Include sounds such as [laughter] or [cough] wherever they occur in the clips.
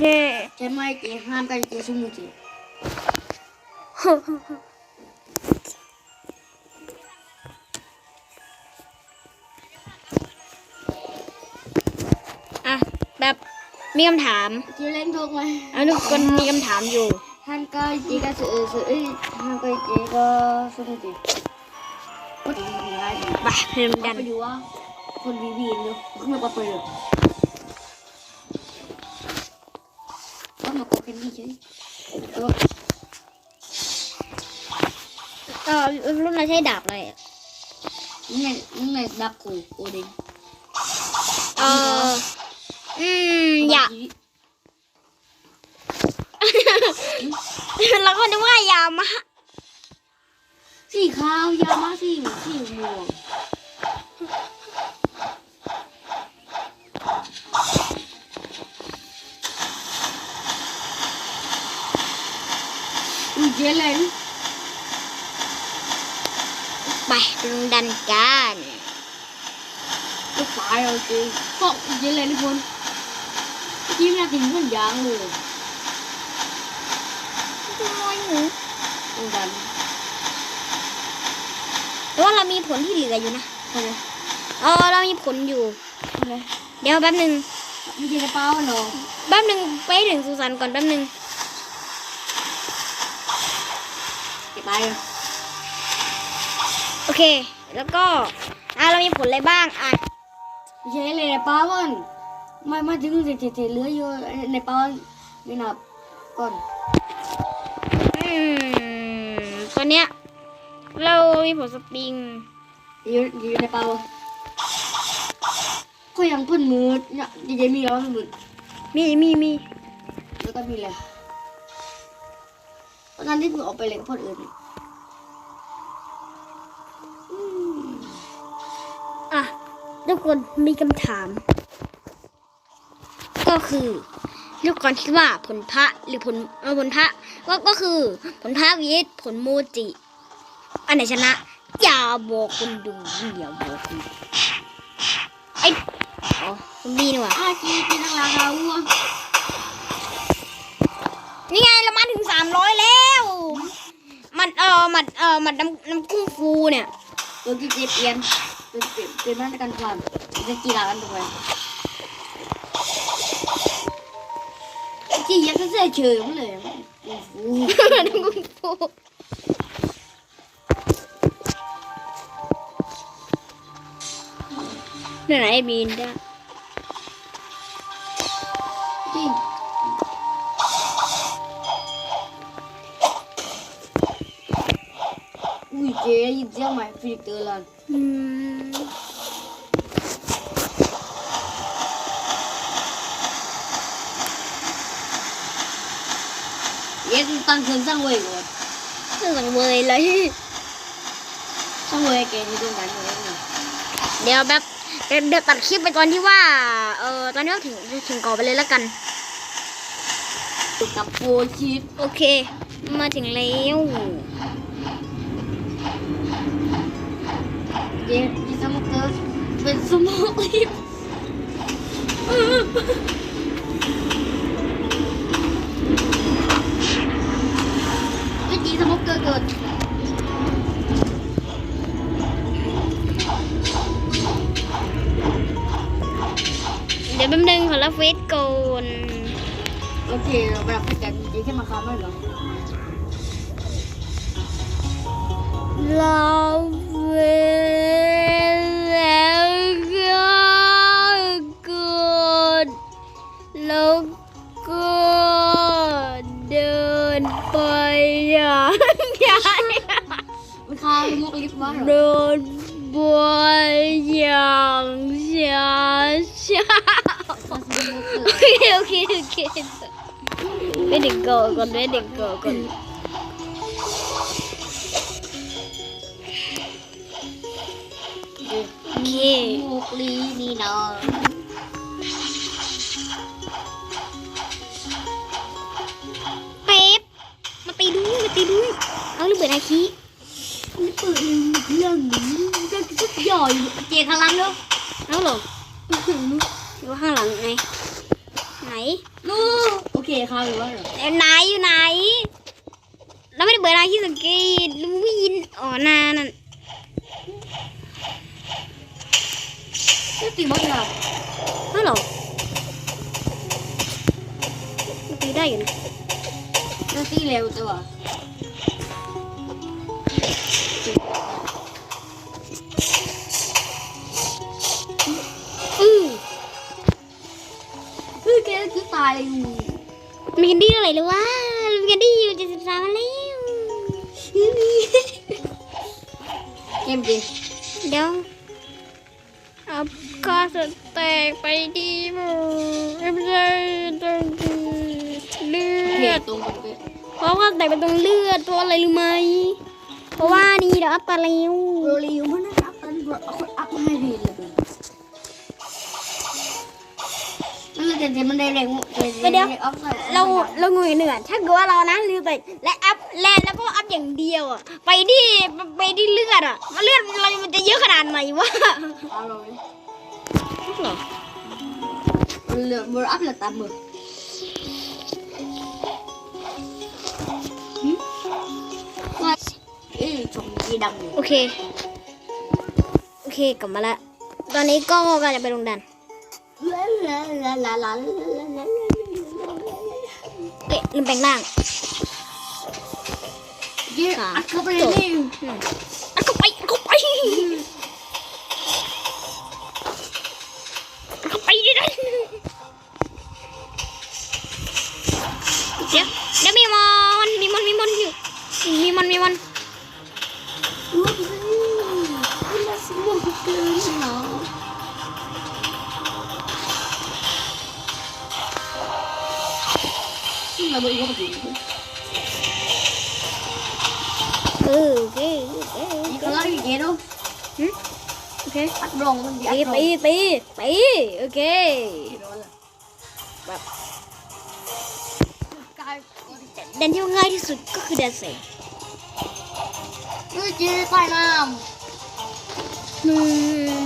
เคใช่ไหมเจ๊ห้ามกันเจ๊สมุนเจ๊อะแบบมีคำถาม เจ๊เล่นทุกไหมเอาทุกคนมีคำถามอยู่ ท่านก็เจ๊ก็สื่อสื่อเอ้ยท่านก็เจ๊ก็สมุนเจ๊ก็ทำได้ดีไปเพิ่มดันไปดูว่าคนวีวีนเนาะขึ้นมาปะเปิด ก็มาโกกันนี่เฉยเออรุ่นเราใช้ดาบอะไรอะนี่ไงนี่ไงดับกูโอเดนเอออืมอย่าเราก็นึกว่ายามาสีขาวยามาสีสีม่วง อุ้ยเจเลนไปรุ่นดันกันก็ตายเอาจริงก็เจเลนทุกคนยิ้มน่ากินเหมือนยางเลยต้องดันแต่ว่าเรามีผลที่เหลืออยู่นะทำไมเออเรามีผลอยู่ทำไมเดี๋ยวแป๊บหนึ่งไม่ใช่กระเป๋าหรอแป๊บหนึ่งไปถึงสุสานก่อนแป๊บหนึ่ง เก็บ ไปเลยโอเค แล้วก็อะเรามีผลอะไรบ้างอะไม่ใช่เลยในเป๋ามันไม่ไม่ถึงเฉยๆเหลืออยู่ในเป๋าไม่นับก่อนอืมตอนเนี้ยเรามีผลสปริงอยู่อยู่ในเป๋าก็ยังพ่นมือเนี่ยดีเจมีแล้วพ่นมือมีมีมีแล้วก็มีอะไรตอนนั้นที่มึงออกไปเลยกับคนอื่น ทุกคนมีคำถาม ก็คือทุกคนคิดว่าผลพระหรือผลเออผลพระก็ก็คือผลพระวิทย์ผลโมจิ อันไหนชนะ อย่าบอกคนดูอย่าบอกคนดูไอ้อ๋อซอมบี้นี่หว่าอาจีกินทั้งราคาวัวนี่ไงเรามาถึงสามร้อยแล้ว มันเออมันเออมันน้ำน้ำกุ้งฟูเนี่ยตัวที่เจเปลี่ยน เป็นเปลี่ยนเป็นมาตรการความจะกีฬากันถูกไหมจียังก็เสียเฉยมันเลยโอ้โหน้ำกุ้งฟูไหนไหนบีนได้จริงอุ้ยเจ๊ยินเสียงใหม่ฟิลิกเตอร์ลันอืม เย็นตั้งคืนสร้างเวก่อนเรื่องสังเวยเลยสร้างเวแกนี่ตรงกันเลยนะเดี๋ยวแบบเดี๋ยวเดี๋ยวตัดคลิปไปตอนที่ว่า เออตอนนี้เราถึงถึงก่อไปเลยแล้วกันกับโฟชิปโอเค มาถึงแล้วเย็นที่สมุกเตอร์ เป็นสมองลิฟเมื่อกี้สมุกเกอร์เกิดเดี๋ยวแป๊บนึงขอรับเฟซก่อนโอเคเราไปรับไปกันเจ๊แค่มาค้าไม่เหรอเรา โอเคโอเคไม่เด็กก่อนก่อนไม่เด็กก่อนก่อนโอเคมุกลีนี่เนาะเป๊ปมาตีดูมาตีดูเอาลูกเบิดอาคีนี่เปิดเรื่องเรื่องนี้ก็ทุกย่อยเจ๊ข้างหลังเนาะเอาเหรอดูข้างหลังไง นู่โอเคครับหรือว่าเหรออยไหนอยู่ไหน เราไม่ได้เบิดนายที่สังเกตรู้ยินอ๋อนานั่นตีมากเลยฮัลโหลตีได้อยู่นะตีเร็วตัวายอยู่มีกันดี้เท่ไรหรือว่ามีกันดี้อยู่จะดสิบสามแล้วเอ็มดีเดี๋ยวอัข้าสแตกไปดีมั้งเอ็มใจงเลือดเพราะว่าแตกเป็นตรงเลือดตัวอะไรรู้ไหมเพราะว่านี่เดี๋ยวอัปปะเร็วเร็วมันนะคอัปปาอัปไม่ดีเลย เดี๋ยวมันได้เล็กเดี๋ยวเราเรางุยเหนื่อยถ้าเกิดว่าเรานะลืมไปและอัพแลนแล้วก็อัพอย่างเดียวอะไปดิไปดิเลือดอะเลือดเรามันจะเยอะขนาดไหนวะอ๋อเหลือบอัพเหลือตามมือโอเค โอเคกลับมาละ ตอนนี้ก็กำลังจะไปลงดัน เตะลงแปลงล่างอัดเข้าไปเลยอัดเข้าไปอัดเข้าไปอัดเข้าไปดิเดี๋ยวเดี๋ยวมีมอนมีมอนมีมอนอยู่มีมอนมีมอนรู้ดิไม่ไสิมันเกินหรอ ลยก็มาโอเคโอเคกล้วอีกแล้วโอเคอัดลงมันตีตีตีตีโอเคแบบแดนที่ง่ายที่สุดก็คือแดนเสงนี่จีใต้น้ำอืม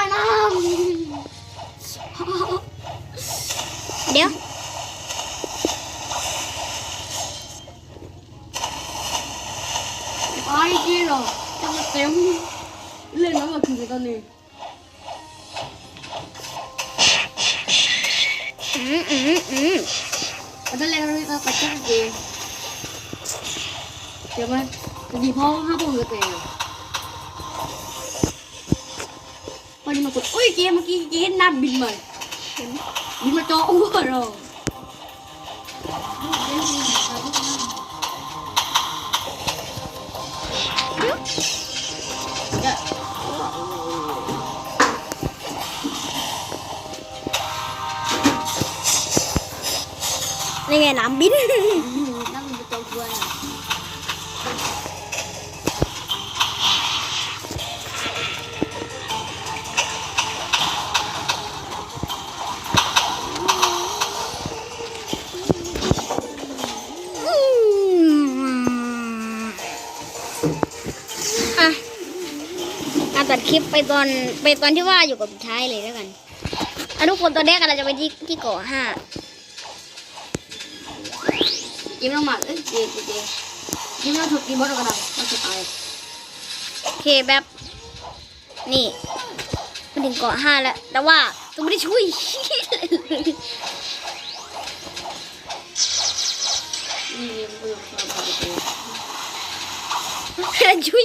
อยน้เดี๋ยวไอ้กี่หรอจะมาเต็มเล่นน้ำมาคืงตอนนี้อืมอืมอืมจะเล่นน้ำมาปัจจัยเองเดี๋ยวมันจดีพ่อห้าปุ่มจะเต็ม coi nhưng mà còn ui, chị mà kia chị nam bình mày nhưng mà cho ua rồi. Nên nghe nắm bít [laughs] ตัดคลิปไปตอนไปตอนที่ว่าอยู่กับสุท้ายเลยแล้วกันอทุกคนตอนแรกเราจะไปที่ที่เกาะห้ายิ้มเอาหมาเอ้ยเจเจเจยิ้มเราถูกกินบอสกระดังเราจะตายโอเคแบบนี่มาถึงเกาะห้าแล้ว แต่ว่าต้องไม่ได้ช่วยช่วย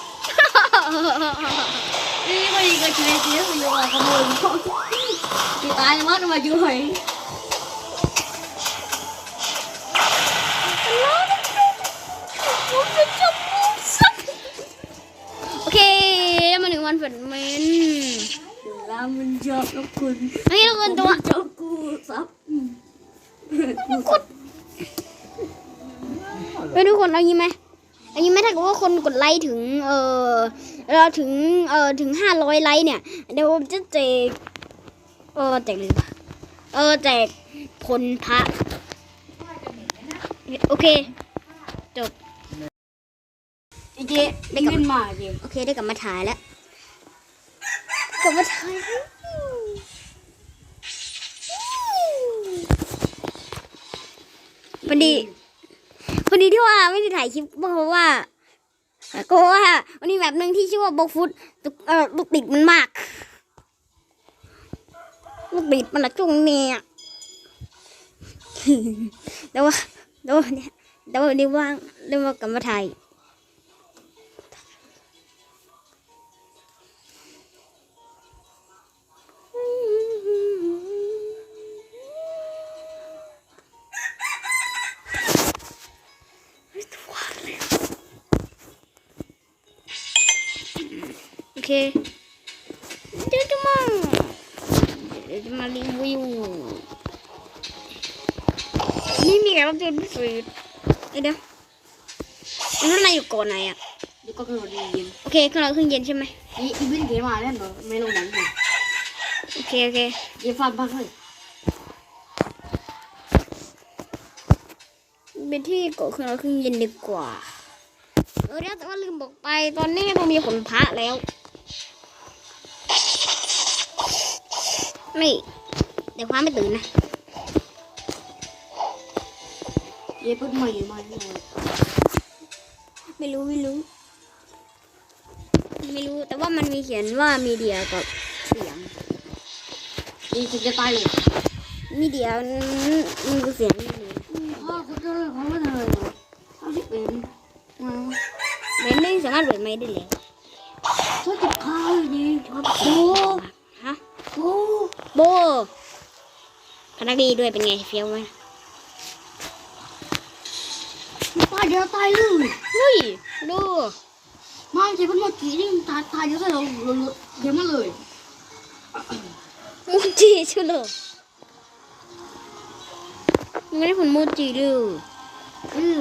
นี่มันก็ช่วยตีเราอยู่ขโมยตีตายแล้วมาช่วยโอเคอนแฟนเมนแล้วมันชอบแล้วคุณเฮ้ยทุกคนตัวจ้ากูซับไปทุกคนเอางี้ไหม อางี้ไหมถ้าเกิดว่าคนกดไลค์ถึง เออเราถึง เออถึงห้าร้อยไลค์เนี่ย เดี๋ยวผมจะแจก เออแจกเลยปะเออแจกผลพระ โอเค จบไอ้เจ๊ได้กลับมาโอเคได้กลับมาถ่ายแล้ว กลับมาถ่ายพอดี พอดีที่ว่าไม่ได้ถ่ายคลิปเพราะว่าก็ว่าวันนี้แบบหนึ่งที่ชื่อว่าบล็อกฟุตเอ่อลูกติดมันมากลูกติดมันละจุงเนี่ยแต่ว่าแต่ว่าเนี่ยแต่ว่าวันนี้ว่างเรียกว่ากลับมาถ่าย เคเดี๋ยวจะมาเดี๋ยวจะมารีวิวนี่มีแขกรับเชิญพิเศษเอ้ยเดี๋ยวอันนั้นนายอยู่ก่อนไหนอะเดี๋ยวก็กระโดดเย็นโอเคเครื่องเราเครื่องเย็นใช่ไหมอีอีเวนต์เกมมาแล้วเหรอไม่ลงดันเลยโอเคโอเคเดี๋ยวฟันพักเลยเป็นที่เกาะเครื่องเราเครื่องเย็นดีกว่าเออเดี๋ยวแต่ว่าลืมบอกไปตอนนี้เรามีขนพระแล้ว นี่เดี๋ยวฟ้าไม่ตื่นนะเดี๋ยวเพิ่งใหม่มาเลยไม่รู้ไม่รู้ ไม่รู้แต่ว่ามันมีเขียนว่ามีเดียกับเสียงนี่จะจะตายเลยมีเดียมันคือเสียงนี่เลยพ่อคุณจะเลยเขาไม่ทำเลยเหรอเขาที่เป็นมาเบนไม่สามารถเปิดไม้ได้แล้วชอบจิบข้าวเลยดิชอบโอ้ฮะโอ้โบ พนักดีด้วยเป็นไงเฟี้ยวไหมตายเดี๋ยวตายเลยเฮ้ยดูมาเจ็บมันเมื่อกี้นี่มันตายตายเดี๋ยวใส่เราเราเดี๋ยวมาเลยมูจิชุโลมันไม่ได้ผลมูจิดูเออ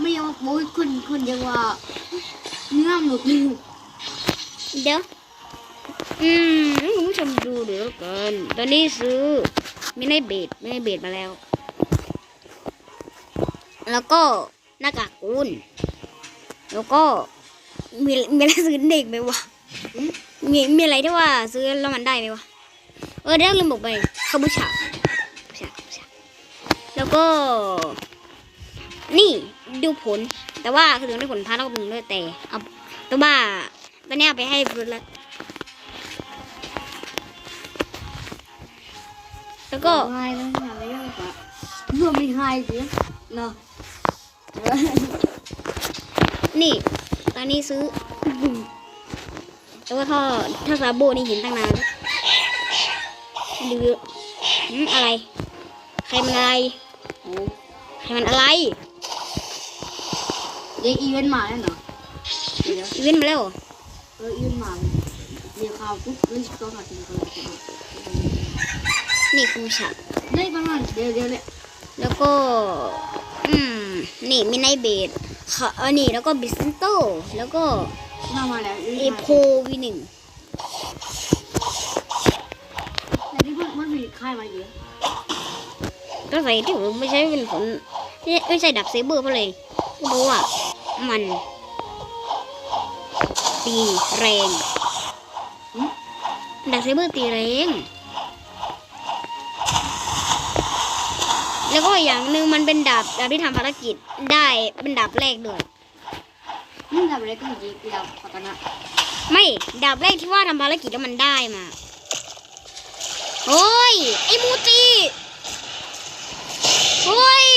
ไม่ยอมโอ้ยคนคนเดียวว่าเนื้อหมดเลยเดี๋ยว อืมห้คุณผู้ชมดูเดี๋ยวแล้วกันตอนนี้ซื้อไม่ได้เบดไม่ได้เบดมาแล้ว แล้วก็หน้ากากกุนแล้วก็มีมีอะไรซื้อเด็กไหมวะมีมีอะไรที่ว่าซื้อแล้วมันได้ไหมวะเออเดี๋ยวลืมบอกไปคาบูชาบูชาบูชาแล้วก็ นี่ดูผล แต่ว่าคือถึงได้ผลพาร์ทแล้วก็ผลด้วยแต่เอาแต่ว่าตอนนี้เอาไปให้ฟรุตแล้ว แล้วก็ง่ายแล้วง่ายแล้วปะเพื่ม่ง่ายสิเนาะนี่ตอนนี้ซื้อแต่ว่าถ้าถ้าซาโบนี่เห็นตั้งนานดูอืมอะไร ใครมันอะไรใครมันอะไรเด็กอีเวนต์มาแล้วเนาะเดี๋ยวอีเวนต์มาแล้วเหรอเอออีเวนต์มาเดี๋ยวข่าวปุ๊บเรื่องต้องมาถึงคนนี่คือฉากได้ประมาณเดี๋ยวเดี๋ยวเนี่ยแล้วก็ อืม นี่มินไนเบดค่ะเออนี่แล้วก็บิสเซนโต แล้วก็มามาแล้วเอโพวีหนึ่งแต่ที่มันมันมีค่ายมาเยอะก็ใส่ที่ผมไม่ใช่เป็นผลไม่ไม่ใช่ดับเซเบอร์เพราะเลยเพราะว่ามันตีแรงดับเซเบอร์ตีแรง แล้วก็อย่างหนึ่งมันเป็นดาบดาบที่ทำภารกิจได้เป็นดาบแรกด้วยนี่ทำอะไรก็มีกีฬาปกนะไม่ดาบแรกที่ว่าทำภารกิจแล้วมันได้มาโอ้ยไอ้มูจิโอ้ย